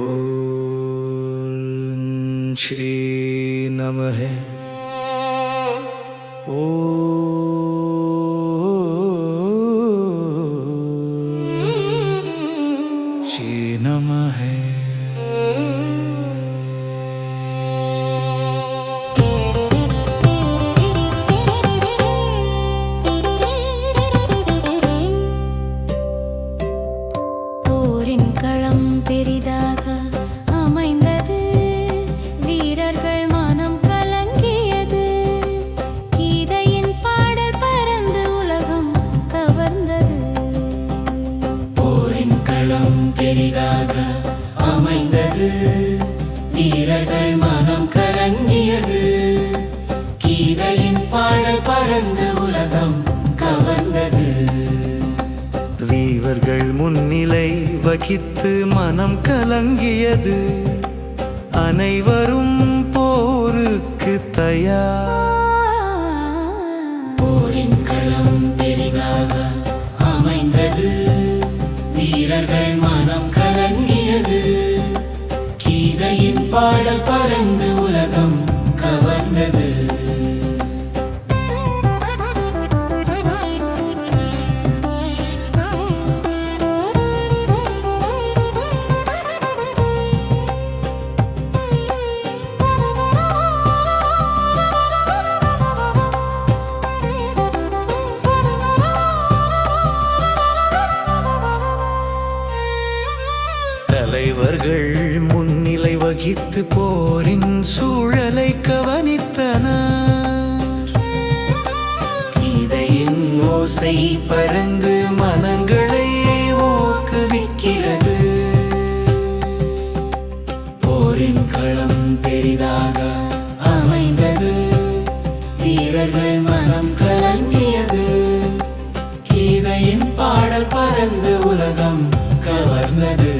ஓம் ஸ்ரீ நமஹ ஓம் ஸ்ரீ நமஹ போரின் களம் பெரிதாக கீதையின் பாடல் பறந்து உலகம் கவர்ந்தது. வீரர்கள் முன்னிலை வகித்து மனம் கலங்கியது. அனைவரும் போருக்கு தயார். போரின் களம் பெரிதாக அமைந்தது. வீரர்கள் மனம் கலங்கியது. கீதையின் பாடல் பறந்து தலைவர்கள் முன்னிலை வகித்து போரின் சூழலை கவனித்தனர் கீதையின் ஓசை பறந்து மனங்களை ஊக்குவிக்கிறது. போரின் களம் பெரிதாக அமைந்தது. வீரர்கள் மனம் கலங்கியது. கீதையின் பாடல் பறந்து உலகம் கவர்ந்தது.